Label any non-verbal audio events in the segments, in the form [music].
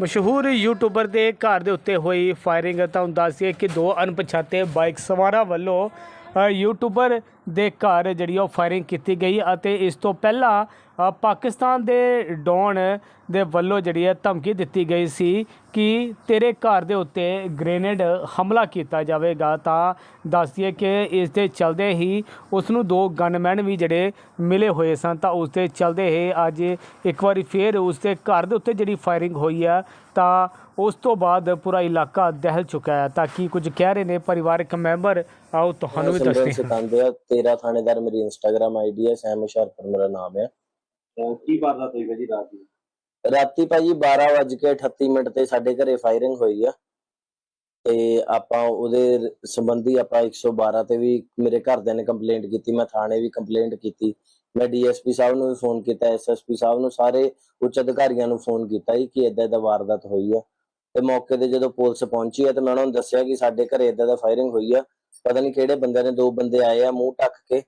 ਮਸ਼ਹੂਰ ਯੂਟਿਊਬਰ ਦੇ ਘਰ ਦੇ ਉੱਤੇ ਹੋਈ ਫਾਇਰਿੰਗ ਤੁਹਾਨੂੰ ਦੱਸੀਏ ਕਿ ਦੋ ਅਣਪਛਾਤੇ ਬਾਈਕ ਸਵਾਰਾਂ ਵੱਲੋਂ ਯੂਟਿਊਬਰ ਦੇ ਘਰ ਜਿਹੜੀ ਉਹ ਫਾਇਰਿੰਗ ਕੀਤੀ ਗਈ ਅਤੇ ਇਸ ਤੋਂ ਪਹਿਲਾਂ ਪਾਕਿਸਤਾਨ ਦੇ ਡੌਨ ਦੇ ਵੱਲੋਂ ਜਿਹੜੀ ਹੈ ਧਮਕੀ ਦਿੱਤੀ ਗਈ ਸੀ ਕਿ ਤੇਰੇ ਘਰ ਦੇ ਉੱਤੇ ਗ੍ਰੇਨੇਡ ਹਮਲਾ ਕੀਤਾ ਜਾਵੇਗਾ। ਤਾਂ ਦੱਸੀਏ ਕਿ ਇਸ ਦੇ ਚਲਦੇ ਹੀ ਉਸ ਨੂੰ ਦੋ ਗਨਮੈਨ ਵੀ ਜਿਹੜੇ ਮਿਲੇ ਹੋਏ ਸਨ। ਤਾਂ ਉਸ ਦੇ ਚਲਦੇ ਹੀ ਅੱਜ ਇੱਕ ਵਾਰੀ ਫੇਰ ਉਸ ਦੇ ਘਰ ਦੇ ਉੱਤੇ ਜਿਹੜੀ ਫਾਇਰਿੰਗ ਹੋਈ ਆ, ਤਾਂ ਉਸ ਤੋਂ ਬਾਅਦ ਪੂਰਾ ਇਲਾਕਾ ਦਹਿਲ ਚੁੱਕਾ ਹੈ। ਤਾਂ ਕੀ ਕੁਝ ਕਹਿ ਰਹੇ ਨੇ ਪਰਿਵਾਰਕ ਮੈਂਬਰ? ਆਓ ਤੁਹਾਨੂੰ ਵੀ ਦੱਸਦੇ ਹਾਂ। ਆ 13 ਥਾਣੇਦਾਰ ਮੇਰੀ ਇੰਸਟਾਗ੍ਰam ਆਈਡੀ ਹੈ ਸੈਮ ਹੁਸ਼ਿਆਰਪੁਰ ਮੇਰਾ ਨਾਮ ਹੈ। ਕੀ ਵਾਰਦਾਤ ਹੋਈ ਭਾਜੀ ਰਾਤ ਦੀ? ਰਾਤੀ ਭਾਜੀ 12:38 ਮਿੰਟ ਤੇ ਸਾਡੇ ਘਰੇ ਫਾਇਰਿੰਗ ਹੋਈ ਆ। ਤੇ ਆਪਾਂ ਉਹਦੇ ਸੰਬੰਧੀ ਆਪਾਂ 112 ਤੇ ਵੀ ਮੇਰੇ ਘਰਦਿਆਂ ਨੇ ਕੰਪਲੇਂਟ ਕੀਤੀ ਮੈਂ ਥਾਣੇ ਵੀ ਕੰਪਲੇਂਟ ਕੀਤੀ। ਮੈਂ ਡੀਐਸਪੀ ਸਾਹਿਬ ਨੂੰ ਵੀ ਫੋਨ ਕੀਤਾ ਐਸਐਸਪੀ ਸਾਹਿਬ ਨੂੰ ਸਾਰੇ ਉੱਚ ਅਧਿਕਾਰੀਆਂ ਨੂੰ ਫੋਨ ਕੀਤਾ ਜੀ ਕਿ ਇਦਾਂ ਦਾ ਵਾਰਦਾਤ ਹੋਈ ਆ। ਤੇ ਮੌਕੇ ਤੇ ਜਦੋਂ ਪੁਲਿਸ ਪਹੁੰਚੀ ਆ ਤੇ ਮੈਂ ਉਹਨਾਂ ਨੂੰ ਦੱਸਿਆ ਕਿ ਸਾਡੇ ਘਰੇ ਇਦਾਂ ਦਾ ਫਾਇਰਿੰਗ ਹੋਈ ਆ। ਪਤਾ ਨਹੀਂ ਕਿਹੜੇ ਬੰਦਿਆਂ ਨੇ ਦੋ ਬੰਦੇ ਆਏ ਆ ਮੂੰਹ ਟੱਕ ਕੇ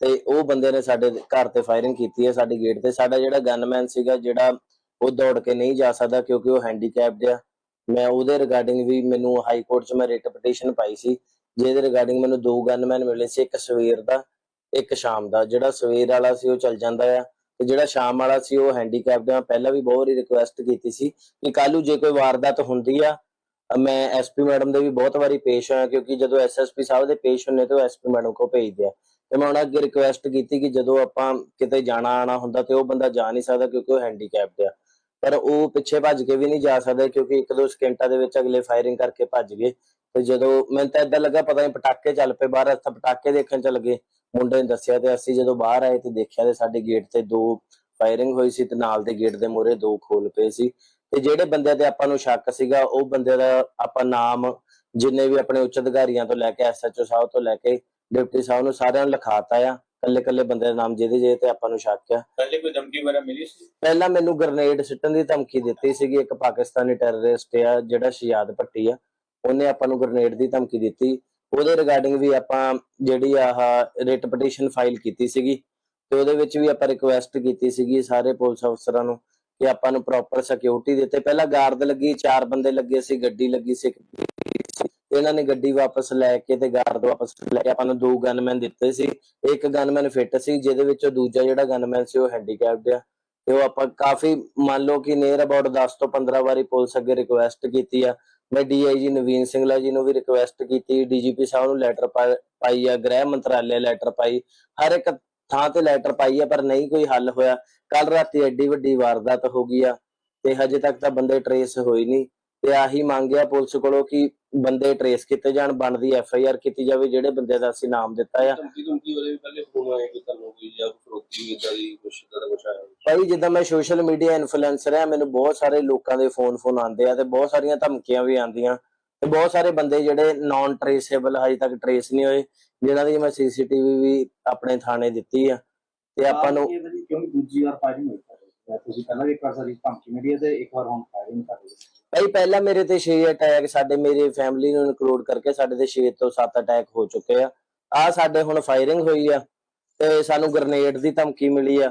ਤੇ ਉਹ ਬੰਦੇ ਨੇ ਸਾਡੇ ਘਰ ਤੇ ਫਾਇਰਿੰਗ ਕੀਤੀ ਹੈ ਸਾਡੇ ਗੇਟ ਤੇ। ਸਾਡਾ ਜਿਹੜਾ ਗਨਮੈਨ ਸੀਗਾ, ਜਿਹੜਾ ਉਹ ਦੌੜ ਕੇ ਨਹੀਂ ਜਾ ਸਕਦਾ ਕਿਉਂਕਿ ਉਹ ਹੈਂਡੀਕੈਪਡ ਆ। ਮੈਂ ਉਹਦੇ ਰਿਗਾਰਡਿੰਗ ਵੀ ਮੈਨੂੰ ਹਾਈ ਕੋਰਟ 'ਚ ਮੈਂ ਰਿਟ ਪਟੀਸ਼ਨ ਪਾਈ ਸੀ। ਜਿਹਦੇ ਰਿਗਾਰਡਿੰਗ ਮੈਨੂੰ ਦੋ ਗਨਮੈਨ ਮਿਲੇ ਸੀ, ਇੱਕ ਸਵੇਰ ਦਾ, ਇੱਕ ਸ਼ਾਮ ਦਾ। ਜਿਹੜਾ ਸਵੇਰ ਵਾਲਾ ਸੀ, ਉਹ ਚੱਲ ਜਾਂਦਾ ਆ। ਤੇ ਜਿਹੜਾ ਸ਼ਾਮ ਵਾਲਾ ਸੀ ਉਹ ਹੈਂਡੀਕੈਪਡ ਆ ਪਹਿਲਾਂ ਵੀ ਬਹੁਤ ਵਾਰੀ ਰਿਕੁਐਸਟ ਕੀਤੀ ਸੀ ਕਿ ਕੱਲੂ ਜੇ ਕੋਈ ਵਾਰਦਾਤ ਹੁੰਦੀ ਆ ਅ ਮੈਂ ਐਸਪੀ ਮੈਡਮ ਦੇ ਵੀ ਬਹੁਤ ਵਾਰੀ ਪੇਸ਼ ਹੋਇਆ ਕਿਉਂਕਿ ਜਦੋਂ ਐਸਐਸਪੀ ਸਾਹਿਬ ਦੇ ਪੇਸ਼ ਹੁੰਨੇ ਤੇ ਉਹ ਐਸਪੀ ਮੈਡਮ ਕੋ ਭੇਜਦੇ ਆ। ਤੇ ਮੈਂ ਉਹਨਾਂ ਅੱਗੇ ਰਿਕੁਐਸਟ ਕੀਤੀ ਕਿ ਜਦੋਂ ਆਪਾਂ ਕਿਤੇ ਜਾਣਾ ਆਣਾ ਹੁੰਦਾ ਤੇ ਉਹ ਬੰਦਾ ਜਾ ਨਹੀਂ ਸਕਦਾ ਕਿਉਂਕਿ ਉਹ ਹੈਂਡੀਕੈਪਡ ਆ। ਪਰ ਉਹ ਪਿੱਛੇ ਭੱਜ ਕੇ ਵੀ ਨਹੀਂ ਜਾ ਸਕਦੇ ਕਿਉਂਕਿ ਇੱਕ ਦੋ ਸਕਿੰਟਾਂ ਦੇ ਵਿੱਚ ਅਗਲੇ ਫਾਇਰਿੰਗ ਕਰਕੇ ਭੱਜ ਗਏ। ਤੇ ਜਦੋਂ ਮੈਨੂੰ ਤਾਂ ਇਦਾਂ ਲੱਗਾ ਪਤਾ ਨਹੀਂ ਪਟਾਕੇ ਚੱਲ ਪਏ, ਬਾਹਰ ਅਸੀਂ ਪਟਾਕੇ ਦੇਖਣ ਚੱਲ ਗਏ। ਮੁੰਡੇ ਨੇ ਦੱਸਿਆ ਤੇ ਅਸੀਂ ਜਦੋਂ ਬਾਹਰ ਆਏ ਤੇ ਦੇਖਿਆ ਤੇ ਸਾਡੇ ਗੇਟ ਤੇ ਦੋ ਫਾਇਰਿੰਗ ਹੋਈ ਸੀ ਤੇ ਨਾਲ ਦੇ ਗੇਟ ਦੇ ਮੂਹਰੇ ਦੋ ਖੋਲ ਪਏ ਸੀ। ਤੇ ਜਿਹੜੇ ਬੰਦੇ ਤੇ ਆਪਾਂ ਨੂੰ ਸ਼ੱਕ ਸੀਗਾ, ਉਹ ਬੰਦੇ ਦਾ ਆਪਾਂ ਨਾਮ ਜਿੰਨੇ ਵੀ ਆਪਣੇ ਉੱਚ ਅਧਿਕਾਰੀਆਂ ਤੋਂ ਲੈ ਕੇ ਐਸਐਚਓ ਸਾਹਿਬ ਤੋਂ ਲੈ ਕੇ ਡਿਪਟੀ ਸਾਹਿਬ ਨੂੰ ਸਾਰਿਆਂ ਨੂੰ ਲਿਖਾਤਾ ਆ। ਕੱਲੇ ਕੱਲੇ ਬੰਦੇ ਦਾ ਨਾਮ ਜਿਹਦੇ ਜਿਹਦੇ ਤੇ ਆਪਾਂ ਨੂੰ ਸ਼ੱਕ ਆ। ਪਹਿਲੇ ਕੋਈ ਧਮਕੀ ਵਗੈਰਾ ਮਿਲੀ ਸੀ? ਪਹਿਲਾਂ ਮੈਨੂੰ ਗ੍ਰਨੇਡ ਸਿੱਟਣ ਦੀ ਧਮਕੀ ਦਿੱਤੀ ਸੀਗੀ। ਇੱਕ ਪਾਕਿਸਤਾਨੀ ਟੈਰਰਿਸਟ ਆ ਜਿਹੜਾ ਸ਼ਿਆਦ ਭੱਟੀ ਆ ਉਹਨੇ ਆਪਾਂ ਨੂੰ ਗ੍ਰਨੇਡ ਦੀ ਧਮਕੀ ਦਿੱਤੀ। ਉਹਦੇ ਰਿਗਾਰਡਿੰਗ ਵੀ ਆਪਾਂ ਜਿਹੜੀ ਆਹ ਰਿਟ ਪਟੀਸ਼ਨ ਫਾਈਲ ਕੀਤੀ ਸੀਗੀ ਤੇ ਉਹਦੇ ਵਿੱਚ ਵੀ ਆਪਾਂ ਰਿਕੁਐਸਟ ਕੀਤੀ ਸੀਗੀ ਸਾਰੇ ਪੁਲਿਸ ਅਫਸਰਾਂ ਨੂੰ ਕਿ ਆਪਾਂ ਨੂੰ ਪ੍ਰੋਪਰ ਸਿਕਿਉਰਿਟੀ ਦਿੱਤੇ। ਪਹਿਲਾਂ ਗਾਰਡ ਲੱਗੀ ਚਾਰ ਬੰਦੇ ਲੱਗੇ ਸੀ ਗੱਡੀ ਲੱਗੀ ਸੀ ਇੱਕ ਸੀ। ਤੇ ਇਹਨਾਂ ਨੇ ਗੱਡੀ ਵਾਪਸ ਲੈ ਕੇ ਤੇ ਗਾਰਡ ਵਾਪਸ ਲੈ ਕੇ ਆਪਾਂ ਨੂੰ ਦੋ ਗਨਮੈਨ ਦਿੱਤੇ ਸੀ। ਇੱਕ ਗਨਮੈਨ ਫਿੱਟ ਸੀ, ਜਿਹਦੇ ਵਿੱਚੋਂ ਦੂਜਾ ਜਿਹੜਾ ਗਨਮੈਨ ਸੀ ਉਹ ਹੈਂਡੀਕੈਪਡ ਆ। ਤੇ ਉਹ ਆਪਾਂ ਕਾਫੀ ਮੰਨ ਲਓ ਕਿ ਨੀਅਰ ਅਬਾਊਟ 10 ਤੋਂ 15 ਵਾਰੀ ਪੁਲਿਸ ਅੱਗੇ ਰਿਕੁਐਸਟ ਕੀਤੀ ਆ। ਮੈਂ ਡੀਆਈਜੀ ਨਵੀਨ ਸਿੰਘਲਾ ਜੀ ਨੂੰ ਵੀ ਰਿਕੁਐਸਟ ਕੀਤੀ ਡੀਜੀਪੀ ਸਾਹਿਬ ਨੂੰ ਲੈਟਰ ਪਾਈ ਆ, ਗ੍ਰਹਿ ਮੰਤਰਾਲੇ ਲੈਟਰ ਪਾਈ। ਹਰ ਇੱਕ ਥਾਂ ਤੇ ਲੈਟਰ ਪਾਈ ਆ, ਪਰ ਨਹੀਂ ਕੋਈ ਹੱਲ ਹੋਇਆ। ਕੱਲ ਰਾਤੀ ਐਡੀ ਵੱਡੀ ਵਾਰਦਾਤ ਹੋ ਗਈ ਆ ਤੇ ਹਜੇ ਤੱਕ ਤਾਂ ਬੰਦੇ ਟਰੇਸ ਹੋਈ ਨਹੀਂ। ਤੇ ਆਹੀ ਮੰਗਿਆ ਪੁਲਿਸ ਕੋਲੋਂ ਕਿ ਬੰਦੇ ਟਰੇਸ ਕੀਤੇ ਜਾਣ ਬਣਦੀ ਐਫ ਆਈ ਆਰ ਕੀਤੀ ਜਾਵੇ ਜਿਹੜੇ ਬੰਦੇ ਦਾ ਅਸੀਂ ਨਾਮ ਦਿੱਤਾ ਆ। ਧਮਕੀ ਧਮਕੀ ਵਾਲੇ ਵੀ ਪਹਿਲੇ ਫੋਨ ਆਏ ਕਿ ਤੁਹਾਨੂੰ ਕੋਈ ਜਾਂ ਫਰੋਤੀ ਇਦਾਂ ਦੀ ਕੁਛ ਇਦਾਂ ਦਾ ਕੁਛ ਆਇਆ ਹੋਵੇ। ਭਾਈ ਜਿੱਦਾਂ ਮੈਂ ਸੋਸ਼ਲ ਮੀਡੀਆ ਇਨਫਲੂਐਂਸਰ ਆ ਮੈਨੂੰ ਬਹੁਤ ਸਾਰੇ ਲੋਕਾਂ ਦੇ ਫੋਨ ਫੋਨ ਆਉਂਦੇ ਆ ਤੇ ਬਹੁਤ ਸਾਰੀਆਂ ਧਮਕੀਆਂ ਵੀ ਆਉਂਦੀਆਂ। ਤੇ ਬਹੁਤ ਸਾਰੇ ਬੰਦੇ ਜਿਹੜੇ ਨਾਨ ਟ੍ਰੇਸੇਬਲ ਹਜੇ ਤੱਕ ਟ੍ਰੇਸ ਨਹੀਂ ਹੋਏ ਜਿਨ੍ਹਾਂ ਦੀ ਮੈਂ ਸੀਸੀਟੀਵੀ ਵੀ ਆਪਣੇ ਥਾਣੇ ਦਿੱਤੀ ਆ। ਤੇ ਆਪਾਂ ਨੂੰ ਕਿਉਂਕਿ ਦੂਜੀ ਵਾਰ ਫਾਇਰਿੰਗ ਹੋਈ? ਤੁਸੀਂ ਪਹਿਲਾਂ ਵੀ ਇੱਕ ਵਾਰ ਸਾਡੀ ਧਮਕੀ ਹੈ ਤੇ ਇੱਕ ਵਾਰ ਹੁਣ ਫਾਇਰਿੰਗ ਕਰ ਰਹੀ ਭਾਈ ਪਹਿਲਾਂ ਮੇਰੇ ਤੇ 6 ਅਟੈਕ ਸਾਡੇ ਮੇਰੀ ਫੈਮਿਲੀ ਨੂੰ ਇਨਕਲੂਡ ਕਰਕੇ ਸਾਡੇ ਤੇ 6 ਤੋਂ 7 ਅਟੈਕ ਹੋ ਚੁੱਕੇ ਆ। ਆ ਸਾਡੇ ਹੁਣ ਫਾਇਰਿੰਗ ਹੋਈ ਆ ਤੇ ਸਾਨੂੰ ਗ੍ਰਨੇਡ ਦੀ ਧਮਕੀ ਮਿਲੀ ਆ।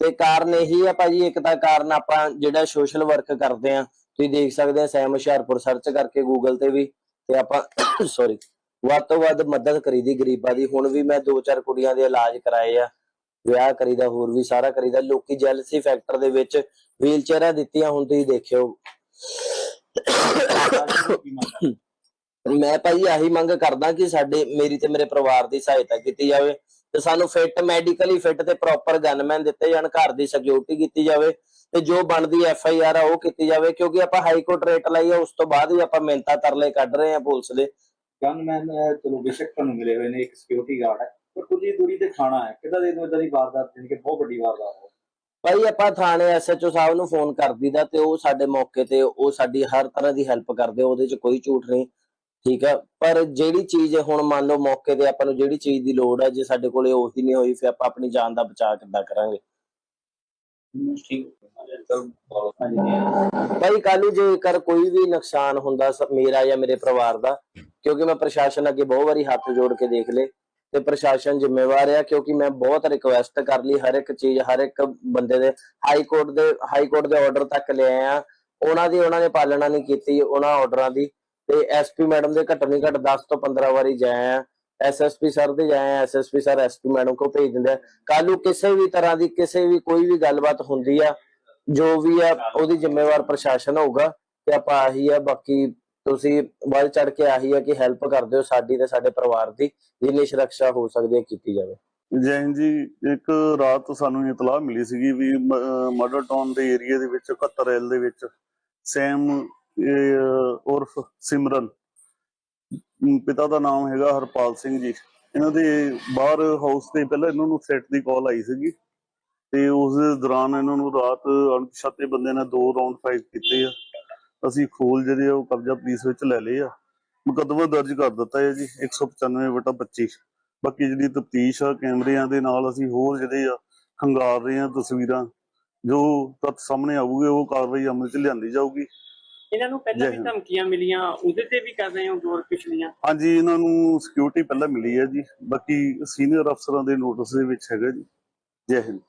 ਤੇ ਕਾਰਨ ਇਹੀ ਆ ਭਾਜੀ, ਇੱਕ ਤਾਂ ਕਾਰਨ ਆਪਾਂ ਜਿਹੜਾ ਸੋਸ਼ਲ ਵਰਕ ਕਰਦੇ ਆ, ਤੁਸੀਂ ਦੇਖ ਸਕਦੇ ਆ ਸੈਮ ਹੁਸ਼ਿਆਰਪੁਰ ਸਰਚ ਕਰਕੇ ਗੂਗਲ ਤੇ ਵੀ ਤੇ ਆਪਾਂ [coughs] ਸੌਰੀ ਵੱਧ ਤੋਂ ਵੱਧ ਮਦਦ ਕਰੀਦੀ ਗਰੀਬਾਂ ਦੀ। ਹੁਣ ਵੀ ਮੈਂ ਦੋ ਚਾਰ ਕੁੜੀਆਂ ਦੇ ਇਲਾਜ ਕਰਾਏ ਆ, ਵਿਆਹ ਕਰੀਦਾ, ਹੋਰ ਵੀ ਸਾਰਾ ਕਰੀਦਾ। ਲੋਕੀ ਜੈਲਸੀ ਫੈਕਟਰ ਦੇ ਵਿੱਚ ਵੀਲ ਚੇਅਰਾਂ ਦਿੱਤੀਆਂ, ਹੁਣ ਤੁਸੀਂ ਦੇਖਿਓ। ਮੈਂ ਭਾਈ ਆਹੀ ਮੰਗ ਕਰਦਾ ਕਿ ਸਾਡੇ, ਮੇਰੀ ਤੇ ਮੇਰੇ ਪਰਿਵਾਰ ਦੀ ਸਹਾਇਤਾ ਕੀਤੀ ਜਾਵੇ ਤੇ ਸਾਨੂੰ ਫਿੱਟ ਮੈਡੀਕਲੀ ਫਿੱਟ ਤੇ ਪ੍ਰੋਪਰ ਗਨਮੈਨ ਦਿੱਤੇ ਜਾਣ, ਘਰ ਦੀ ਸਿਕਿਉਰਿਟੀ ਕੀਤੀ ਜਾਵੇ ਤੇ ਜੋ ਬਣਦੀ ਐਫ ਆਈ ਆਰ ਆ ਉਹ ਕੀਤੀ ਜਾਵੇ ਕਿਉਂਕਿ ਆਪਾਂ ਹਾਈ ਕੋਰਟ ਰੇਟ ਲਈ ਆ, ਉਸ ਤੋਂ ਬਾਅਦ ਹੀ ਆਪਾਂ ਮਿਹਨਤਾਂ ਤਰਲੇ ਕੱਢ ਰਹੇ ਆ ਪੁਲਿਸ ਦੇ। ਗਨਮੈਨ ਚਲੋ ਬੇਸ਼ੱਕ ਤੁਹਾਨੂੰ ਮਿਲੇ ਹੋਏ ਨੇ, ਇੱਕ ਸਿਕਿਉਰਿਟੀ ਗਾਰਡ ਹੈ ਪਰ ਕੁਝ ਹੀ ਦੂਰੀ ਤੇ ਖਾਣਾ ਹੈ। ਕਿਦਾਂ ਦੇ ਦੋ ਇਦਾਂ ਦੀ ਵਾਰਦਾਤ ਜਿਹੜੀ ਕਿ ਬਹੁਤ ਵੱਡੀ ਵਾਰਦਾਤ ਹੈ। ਭਾਈ ਆਪਾਂ ਥਾਣੇ ਐਸਐਚਓ ਸਾਹਿਬ ਨੂੰ ਫੋਨ ਕਰ ਦਈਦਾ ਤੇ ਉਹ ਸਾਡੇ ਮੌਕੇ ਤੇ ਉਹ ਸਾਡੀ ਹਰ ਤਰ੍ਹਾਂ ਦੀ ਹੈਲਪ ਕਰਦੇ, ਉਹਦੇ 'ਚ ਕੋਈ ਝੂਠ ਨਹੀਂ, ਠੀਕ ਆ? ਪਰ ਜਿਹੜੀ ਚੀਜ਼ ਹੁਣ ਮੰਨ ਲਓ ਮੌਕੇ ਤੇ ਆਪਾਂ ਨੂੰ ਜਿਹੜੀ ਚੀਜ਼ ਦੀ ਲੋੜ ਹੈ ਜੇ ਸਾਡੇ ਕੋਲੇ ਉਹੀ ਨਹੀਂ ਹੋਈ, ਫਿਰ ਆਪਾਂ ਆਪਣੀ ਜਾਨ ਦਾ ਬਚਾਅ ਕਿੱਦਾਂ ਕਰਾਂਗੇ? ਭਾਈ ਕੱਲ ਨੂੰ ਜੇਕਰ ਕੋਈ ਵੀ ਨੁਕਸਾਨ ਹੁੰਦਾ ਮੇਰਾ ਜਾਂ ਮੇਰੇ ਪਰਿਵਾਰ ਦਾ, ਕਿਉਂਕਿ ਮੈਂ ਪ੍ਰਸ਼ਾਸਨ ਅੱਗੇ ਬਹੁਤ ਵਾਰੀ ਹੱਥ ਜੋੜ ਕੇ ਦੇਖ ਲਏ ਤੇ ਪ੍ਰਸ਼ਾਸਨ ਜ਼ਿੰਮੇਵਾਰ ਆ, ਕਿਉਂਕਿ ਮੈਂ ਬਹੁਤ ਰਿਕੁਐਸਟ ਕਰ ਲਈ ਹਰ ਇੱਕ ਚੀਜ਼, ਹਰ ਇੱਕ ਬੰਦੇ ਦੇ। ਹਾਈ ਕੋਰਟ ਦੇ ਹਾਈ ਕੋਰਟ ਦੇ ਆਰਡਰ ਤੱਕ ਲੈ ਆਇਆ। ਉਹਨਾਂ ਦੀ, ਉਹਨਾਂ ਨੇ ਪਾਲਣਾ ਨਹੀਂ ਕੀਤੀ, ਉਹਨਾਂ ਆਰਡਰਾਂ ਦੀ। ਤੇ ਐਸਪੀ ਮੈਡਮ ਦੇ ਘੱਟੋ ਨਹੀਂ ਘੱਟ 10 ਤੋਂ 15 ਵਾਰੀ ਜਾਏ ਆ ਐਸਐਸਪੀ ਸਰ ਦੇ ਜਾਏ ਐਸਐਸਪੀ ਸਰ ਐਸਪੀ ਮੈਡਮ ਕੋ ਭੇਜ ਦਿੰਦੇ ਆ। ਕੱਲ ਨੂੰ ਕਿਸੇ ਵੀ ਤਰ੍ਹਾਂ ਦੀ, ਕਿਸੇ ਵੀ ਕੋਈ ਵੀ ਗੱਲਬਾਤ ਹੁੰਦੀ ਆ, ਜੋ ਵੀ ਆ, ਉਹਦੀ ਜ਼ਿੰਮੇਵਾਰ ਪ੍ਰਸ਼ਾਸਨ ਹੋਊਗਾ। ਤੇ ਆਪਾਂ ਆਹੀ ਆ, ਬਾਕੀ ਤੁਸੀਂ ਵੱਧ ਚੜ ਕੇ ਆਹੀ ਆ ਕਿ ਹੈਲਪ ਕਰ ਦਿਓ ਸਾਡੀ ਤੇ ਸਾਡੇ ਪਰਿਵਾਰ ਦੀ, ਜਿੰਨੀ ਸੁਰੱਖਿਆ ਹੋ ਸਕਦੀ ਹੈ ਕੀਤੀ ਜਾਵੇ। ਜੈ ਜੀ, ਇੱਕ ਰਾਤ ਸਾਨੂੰ ਇਤਲਾਹ ਮਿਲੀ ਸੀਗੀ ਵੀ ਮਰਡਰ ਟਾਊਨ ਦੇ ਏਰੀਆ ਦੇ ਵਿੱਚ 71 ਐਲ ਦੇ ਵਿੱਚ, ਸੈਮ ਉਰਫ ਸਿਮਰਨ ਪਿਤਾ ਦਾ ਨਾਮ ਹੈਗਾ ਹਰਪਾਲ ਸਿੰਘ ਜੀ। ਇਹਨਾਂ ਦੇ ਬਾਹਰ ਹਾਊਸ ਤੇ ਪਹਿਲਾਂ ਇਹਨਾਂ ਨੂੰ ਥ੍ਰੈਟ ਦੀ ਕਾਲ ਆਈ ਸੀਗੀ ਤੇ ਉਸ ਦੌਰਾਨ ਇਹਨਾਂ ਨੂੰ ਰਾਤ ਅਣਪਛਾਤੇ ਬੰਦੇ ਨੇ ਦੋ ਰਾਉਂਡ ਫਾਇਰ ਕੀਤੇ ਆ। ਅਸੀਂ ਖੋਲ ਜਿਹੜੇ ਉਹ ਕਬਜ਼ਾ ਪੁਲਿਸ ਵਿੱਚ ਲੈ ਲਏ ਆ। ਮੁਕੱਦਮਾ ਦਰਜ ਕਰ ਦਿੱਤਾ ਹੈ ਜੀ 195 ਵਟਾ 25 ਬਾਕੀ ਜਿਹੜੀ ਤਫਤੀਸ਼ ਆ ਕੈਮਰਿਆਂ ਦੇ ਨਾਲ ਅਸੀਂ ਹੋਰ ਜਿਹੜੇ ਆ ਖੰਗਾਰ ਰਹੇ ਆ ਤਸਵੀਰਾਂ। ਜੋ ਤੱਥ ਸਾਹਮਣੇ ਆਊਗੇ ਉਹ ਕਾਰਵਾਈ ਅਮਲ 'ਚ ਲਿਆਂਦੀ ਜਾਊਗੀ। ਇਹਨਾਂ ਨੂੰ ਪਹਿਲਾਂ ਵੀ। ਧਮਕੀਆਂ ਮਿਲੀਆਂ ਉਹਦੇ ਤੇ ਵੀ ਕਰ ਰਹੇ ਹੋ ਗੌਰ ਪਿਛਲੀਆਂ? ਹਾਂਜੀ ਇਹਨਾਂ ਨੂੰ ਸਿਕਿਉਰਿਟੀ ਪਹਿਲਾਂ ਮਿਲੀ ਹੈ ਜੀ। ਬਾਕੀ ਸੀਨੀਅਰ ਅਫਸਰਾਂ ਦੇ ਨੋਟਿਸ ਦੇ ਵਿੱਚ ਹੈਗਾ ਜੀ। ਜੈ ਹਿੰਦ।